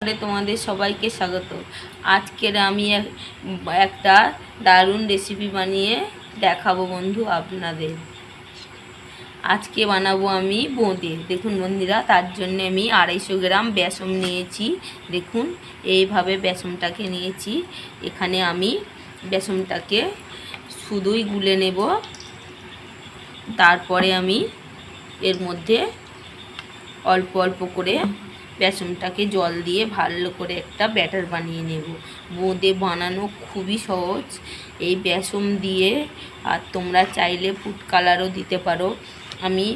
তোমাদের সবাইকে স্বাগত। আজকের আমি এক- একটা দারুণ রেসিপি বানিয়ে দেখাবো বন্ধু আপনাদের। আজকে বানাবো আমি বোঁদে। দেখুন বন্ধুরা, তার জন্য আমি আড়াইশো গ্রাম বেসন নিয়েছি। দেখুন, এইভাবে বেসনটাকে নিয়েছি। এখানে আমি বেসনটাকে শুধুই গুলে নেব। তারপরে আমি এর মধ্যে অল্প অল্প করে বেসনটাকে জল দিয়ে ভালো করে একটা ব্যাটার বানিয়ে নেব। বোঁদে বানানো খুবই সহজ। এই বেসন দিয়ে আর তোমরা চাইলে ফুড কালারও দিতে পারো। আমি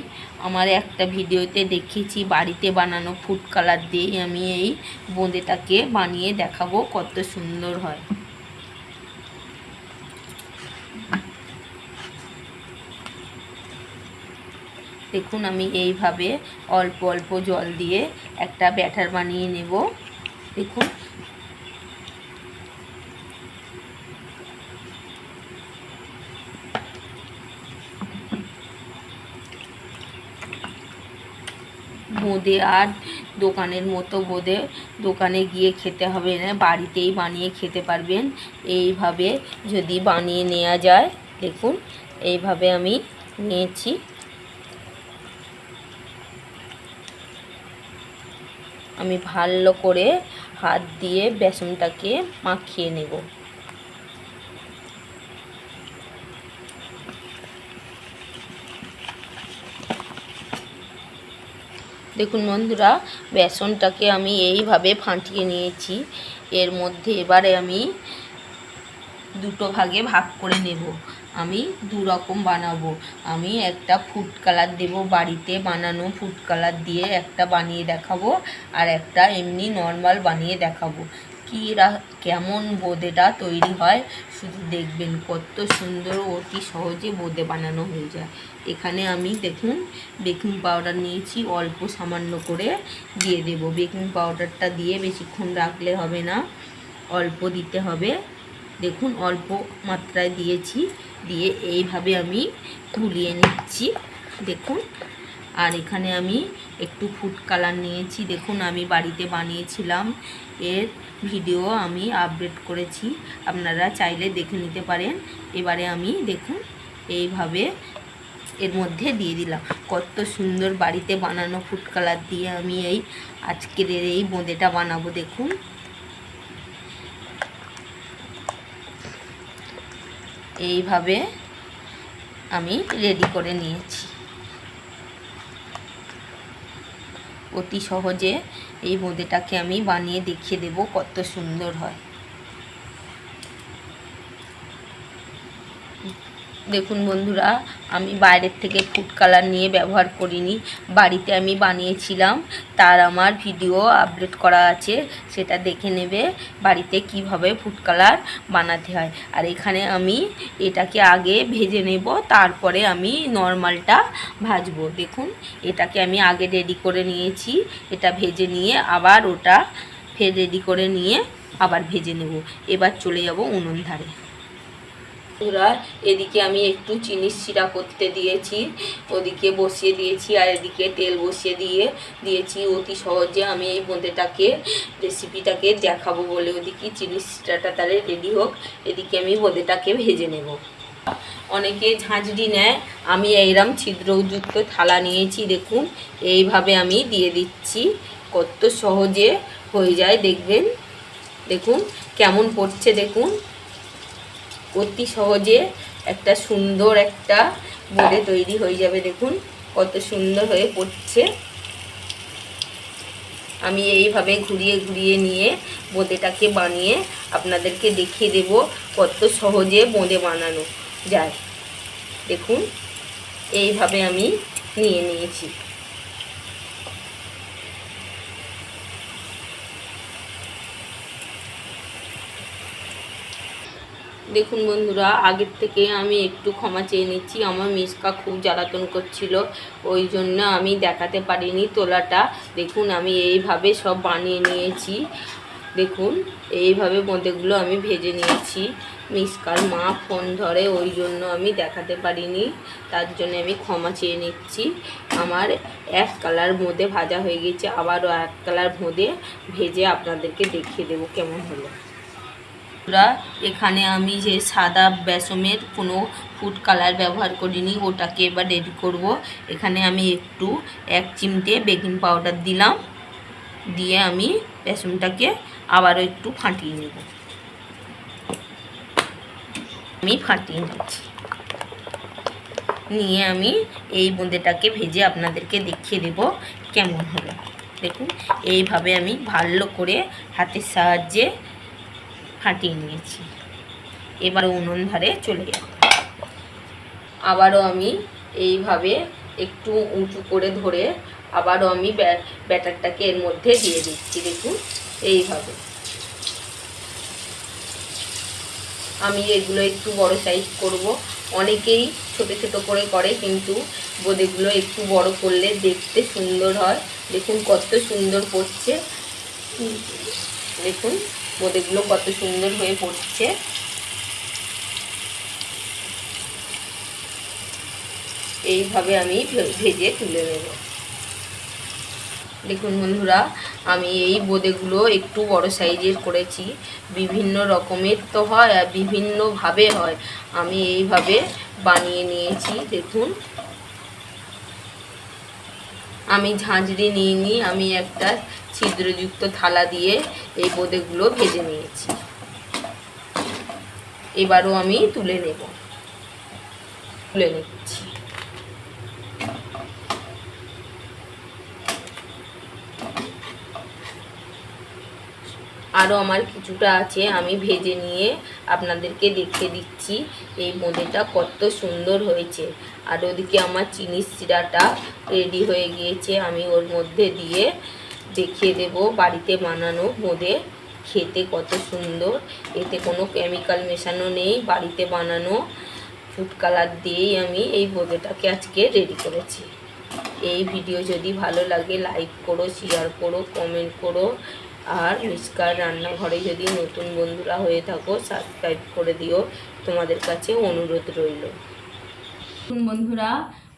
আমার একটা ভিডিওতে দেখেছি বাড়িতে বানানো ফুড কালার দিয়েই আমি এই বোঁদেটাকে বানিয়ে দেখাবো কত সুন্দর হয়। দেখুন আমি এইভাবে অল্প অল্প জল দিয়ে একটা ব্যাটার বানিয়ে নেব। দেখুন। বোঁদে আর দোকানের মতো বোঁদে দোকানে গিয়ে খেতে হবে না, বাড়িতেই বানিয়ে খেতে পারবেন। এইভাবে যদি বানিয়ে নেওয়া যায়, দেখুন, এইভাবে আমি নিয়েছি। আমি ভালো করে হাত দিয়ে বেসনটাকে মাখিয়ে নেব। দেখুন বন্ধুরা, বেসনটাকে আমি এইভাবে ফাটিয়ে নিয়েছি। এর মধ্যে এবারে আমি দুটো ভাগে ভাগ করে নেব। আমি দু রকম বানাবো। আমি একটা ফুড কালার দেব, বাড়িতে বানানো ফুড কালার দিয়ে একটা বানিয়ে দেখাবো আর একটা এমনি নর্মাল বানিয়ে দেখাবো। কী কেমন বোঁদেটা তৈরি হয় শুধু দেখবেন, কত সুন্দর অতি সহজে বোঁদে বানানো হয়ে যায়। এখানে আমি দেখুন বেকিং পাউডার নিয়েছি, অল্প সামান্য করে দিয়ে দেব। বেকিং পাউডারটা দিয়ে বেশিক্ষণ রাখলে হবে না, অল্প দিতে হবে। দেখুন, অল্প মাত্রায় দিয়েছি। দিয়ে এইভাবে আমি গুলিয়ে নিচ্ছি। দেখুন, আর এখানে আমি একটু ফুড কালার নিয়েছি। দেখুন, আমি বাড়িতে বানিয়েছিলাম। এর ভিডিও আমি আপডেট করেছি। আপনারা চাইলে দেখে নিতে পারেন। এবারে আমি দেখুন, এইভাবে এর মধ্যে দিয়ে দিলাম। কত সুন্দর বাড়িতে বানানো ফুড কালার দিয়ে আমি এই আজকের এই বোঁদেটা বানাবো। দেখুন এইভাবে আমি রেডি করে নিয়েছি। অতি সহজে এই বোঁদেটাকে আমি বানিয়ে দেখিয়ে দেব কত সুন্দর হয়। দেখুন বন্ধুরা, আমি বাইরের থেকে ফুড কালার নিয়ে ব্যবহার করিনি, বাড়িতে আমি বানিয়েছিলাম, তার আমার ভিডিও আপলোড করা আছে, সেটা দেখে নেবে বাড়িতে কীভাবে ফুড কালার বানাতে হয়। আর এখানে আমি এটাকে আগে ভেজে নেব, তারপরে আমি নর্মালটা ভাজবো। দেখুন, এটাকে আমি আগে রেডি করে নিয়েছি, এটা ভেজে নিয়ে আবার ওটা ফের রেডি করে নিয়ে আবার ভেজে নেব। এবার চলে যাব উনুন ধারে। বন্ধুরা, এদিকে আমি একটু চিনির শিরা করতে দিয়েছি, ওদিকে বসিয়ে দিয়েছি আর এদিকে তেল বসিয়ে দিয়ে দিয়েছি। অতি সহজে আমি এই বোঁদেটাকে রেসিপিটাকে দেখাবো বলে ওদিকে চিনির শিরাটা তাহলে রেডি হোক। এদিকে আমি বোঁদেটাকে ভেজে নেব। অনেকে ঝাঁঝরি নেয়, আমি এইরম ছিদ্রযুক্ত থালা নিয়েছি, দেখুন, এইভাবে আমি দিয়ে দিচ্ছি। কত সহজে হয়ে যায়, দেখবেন? দেখুন, কেমন পড়ছে, দেখুন। অতি সহজে একটা সুন্দর একটা বোর্ডে তৈরি হয়ে যাবে, দেখুন কত সুন্দর হয়ে পড়ছে। আমি এইভাবে ঘুরিয়ে ঘুরিয়ে নিয়ে বোঁদেটাকে বানিয়ে আপনাদেরকে দেখিয়ে দেব কত সহজে বোঁদে বানানো যায়। দেখুন, এইভাবে আমি নিয়ে নিয়েছি। দেখুন বন্ধুরা, আগের থেকে আমি একটু ক্ষমা চেয়ে নিচ্ছি। আমার মিসকা খুব জ্বালাতন করছিল, ওই জন্য আমি দেখাতে পারিনি তোলাটা। দেখুন, আমি এইভাবে সব বানিয়ে নিয়েছি। দেখুন, এইভাবে বোঁদেগুলো আমি ভেজে নিয়েছি। মিসকার মা ফোন ধরে, ওই জন্য আমি দেখাতে পারিনি। তার জন্য আমি ক্ষমা চেয়ে নিচ্ছি। আমার এক কালার মধ্যে ভাজা হয়ে গেছে, আবারও এক কালার মধ্যে ভেজে আপনাদেরকে দেখিয়ে দেবো কেমন হলো। বন্ধুরা এখানে আমি যে সাদা বেসমের কোনো ফুড কালার ব্যবহার করিনি, ওটাকে এবার রেডি করব। এখানে আমি একটু এক চিমটে বেকিং পাউডার দিলাম। দিয়ে আমি বেসনটাকে আবারও একটু ফাটিয়ে নেব। আমি ফাটিয়ে নিচ্ছি। নিয়ে আমি এই বোঁদেটাকে ভেজে আপনাদেরকে দেখিয়ে দেব কেমন হলো। দেখুন, এইভাবে আমি ভালো করে হাতের সাহায্যে ফাটিয়ে নিয়েছি। এবার উনুন ধারে চলে যাব আবারও আমি এইভাবে একটু উঁচু করে ধরে আবারও আমি ব্যা- ব্যাটারটাকে এর মধ্যে দিয়ে দিচ্ছি, দেখুন, এইভাবে। আমি এগুলো একটু বড় সাইজ করব। অনেকেই ছোট ছোট করে করে, কিন্তু বোঁদেগুলো একটু বড় করলে দেখতে সুন্দর হয়। দেখুন কত সুন্দর পড়ছে দেখুন। বোঁদেগুলো কত সুন্দর হয়ে পড়ছে। এইভাবে আমি ভেজে তুলে নেব। দেখুন বন্ধুরা, আমি এই বোঁদেগুলো একটু বড় সাইজের করেছি। বিভিন্ন রকমের তো হয় আর বিভিন্নভাবে হয়। আমি এইভাবে বানিয়ে নিয়েছি, দেখুন। আমি ঝাঁঝরি নিয়ে নিই আমি একটা ছিদ্রযুক্ত থালা দিয়ে এই বোঁদেগুলো ভেজে নিয়েছি। এবারও আমি তুলে নেব। তুলে নিচ্ছি। আরও আমার কিছুটা আছে, আমি ভেজে নিয়ে আপনাদেরকে দেখিয়ে দিচ্ছি এই বোঁদেটা কত সুন্দর হয়েছে। আর ওদিকে আমার চিনির শিরাটা রেডি হয়ে গিয়েছে, আমি ওর মধ্যে দিয়ে দেখিয়ে দেব বাড়িতে বানানো বোঁদে খেতে কত সুন্দর। এতে কোনো কেমিক্যাল মেশানো নেই, বাড়িতে বানানো ফুড কালার দিয়েই আমি এই বোঁদেটাকে আজকে রেডি করেছি। এই ভিডিও যদি ভালো লাগে লাইক করো শেয়ার করো কমেন্ট করো। আর মিসকার রান্নাঘরে যদি নতুন বন্ধুরা হয়ে থাকো সাবস্ক্রাইব করে দিও। তোমাদের কাছে অনুরোধ রইল। বন্ধুরা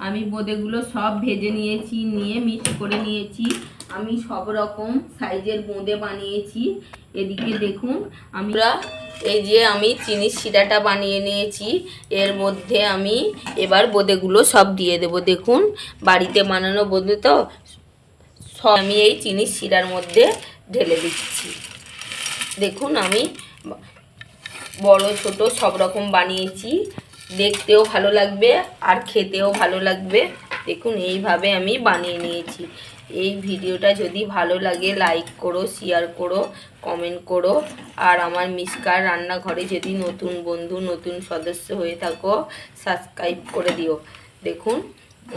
আমি বোঁদেগুলো সব ভেজে নিয়েছি, নিয়ে মিক্স করে নিয়েছি। আমি সব রকম সাইজের বোঁদে বানিয়েছি। এদিকে দেখুন আমরা এই যে আমি চিনির শিরাটা বানিয়ে নিয়েছি। এর মধ্যে আমি এবার বোঁদেগুলো সব দিয়ে দেব। দেখুন, বাড়িতে বানানো বোঁদে তো সব আমি এই চিনির শিরার মধ্যে ঢেলে দিচ্ছি। দেখুন, আমি বড়, ছোট সব রকম বানিয়েছি। দেখতেও ভালো লাগবে আর খেতেও ভালো লাগবে। দেখুন, এইভাবে আমি বানিয়ে নিয়েছি। এই ভিডিওটা যদি ভালো লাগে লাইক করো শেয়ার করো কমেন্ট করো। আর আমার মিসকার রান্নাঘরে যদি নতুন বন্ধু, নতুন সদস্য হয়ে থাকো সাবস্ক্রাইব করে দিও। দেখুন,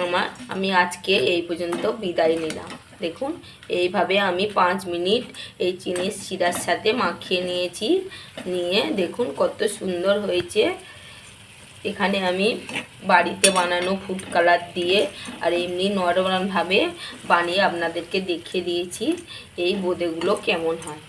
আমার, আমি আজকে এই পর্যন্ত বিদায় নিলাম। দেখুন, এইভাবে আমি পাঁচ মিনিট এই চিনির শিরার সাথে মাখিয়ে নিয়েছি। নিয়ে দেখুন কত সুন্দর হয়েছে। এখানে আমি বাড়িতে বানানো ফুড কালার দিয়ে আর এমনি নরমালভাবে বানিয়ে আপনাদেরকে দেখিয়ে দিয়েছি, এই বোঁদেগুলো কেমন হয়।